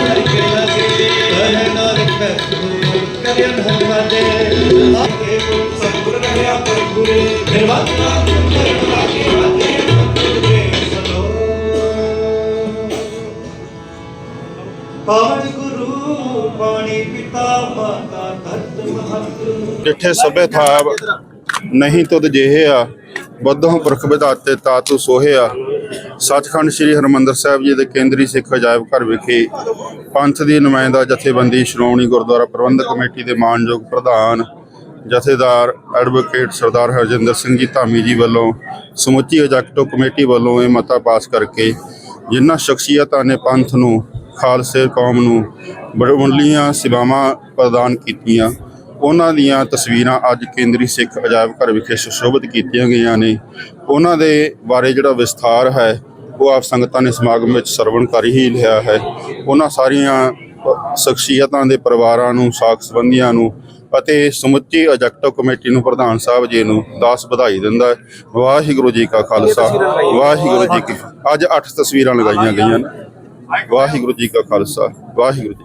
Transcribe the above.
ਹਰ ਕੇ ਲਗੇ ਕਰੇ ਨਾਨਕ ਕਰਿਆ ਹਮਾਦੇ ਆਕੇ ਸਤਿਗੁਰ ਰਹਿਆ ਪਰ ਗੁਰੇ ਨਿਰਵਾਤ ਨਾਮ ਕਰਨ ਸਭੇ ਥਾਬ ਨਹੀਂ ਤੁਧ ਜਿਹਿਆ ਬੁੱਧੋਂ ਪੁਰਖ ਵਿਧਾਤੇ ਤਾਤੂ ਸੋਹਿਆ ਸੱਚਖੰਡ ਸ੍ਰੀ ਹਰਮੰਦਰ ਸਾਹਿਬ ਜੀ ਦੇ ਕੇਂਦਰੀ ਸਿੱਖ ਅਜਾਇਬ ਘਰ ਵਿਖੇ ਪੰਥ ਦੀ ਨੁਮਾਇੰਦਾ ਜਥੇਬੰਦੀ ਸ਼੍ਰੋਮਣੀ ਗੁਰਦੁਆਰਾ ਪ੍ਰਬੰਧਕ ਕਮੇਟੀ ਦੇ ਮਾਨਯੋਗ ਪ੍ਰਧਾਨ ਜਥੇਦਾਰ ਐਡਵੋਕੇਟ ਸਰਦਾਰ ਹਰਜਿੰਦਰ ਸਿੰਘ ਜੀ ਧਾਮੀ ਜੀ ਵੱਲੋਂ ਸਮੁੱਚੀ ਐਗਜ਼ੈਕਟਿਵ ਕਮੇਟੀ ਵੱਲੋਂ ਇਹ ਮਤਾ ਪਾਸ ਕਰਕੇ ਜਿਨ੍ਹਾਂ ਸ਼ਖਸੀਅਤਾਂ ਨੇ ਪੰਥ ਨੂੰ, ਖਾਲਸੇ ਕੌਮ ਨੂੰ ਬੜਵੰਲੀਆਂ ਸੇਵਾਵਾਂ ਪ੍ਰਦਾਨ ਕੀਤੀਆਂ। ਉਹਨਾਂ ਦੀਆਂ ਤਸਵੀਰਾਂ ਅੱਜ ਕੇਂਦਰੀ ਸਿੱਖ ਅਜਾਇਬ ਘਰ ਵਿਖੇ ਸੁਸ਼ੋਭਿਤ ਕੀਤੀਆਂ ਗਈਆਂ ਨੇ। ਉਹਨਾਂ ਦੇ ਬਾਰੇ ਜਿਹੜਾ ਵਿਸਥਾਰ ਹੈ, ਉਹ ਆਪ ਸੰਗਤਾਂ ਨੇ ਸਮਾਗਮ ਵਿੱਚ ਸਰਵਣ ਕਰ ਹੀ ਲਿਆ ਹੈ। ਉਹਨਾਂ ਸਾਰੀਆਂ ਸ਼ਖਸੀਅਤਾਂ ਦੇ ਪਰਿਵਾਰਾਂ ਨੂੰ, ਸਾਖ ਸੰਬੰਧੀਆਂ ਨੂੰ ਅਤੇ ਸਮੁੱਚੀ ਐਗਜ਼ੈਕਟਿਵ ਕਮੇਟੀ ਨੂੰ ਪ੍ਰਧਾਨ ਸਾਹਿਬ ਜੀ ਨੂੰ ਦਾਸ ਵਧਾਈ ਦਿੰਦਾ ਹੈ। ਵਾਹਿਗੁਰੂ ਜੀ ਕਾ ਖਾਲਸਾ। ਵਾਹਿਗੁਰੂ ਜੀ ਕੀ ਅੱਜ 8 ਤਸਵੀਰਾਂ ਲਗਾਈਆਂ ਗਈਆਂ ਨੇ। ਵਾਹਿਗੁਰੂ ਜੀ ਕਾ ਖਾਲਸਾ। ਵਾਹਿਗੁਰੂ ਜੀ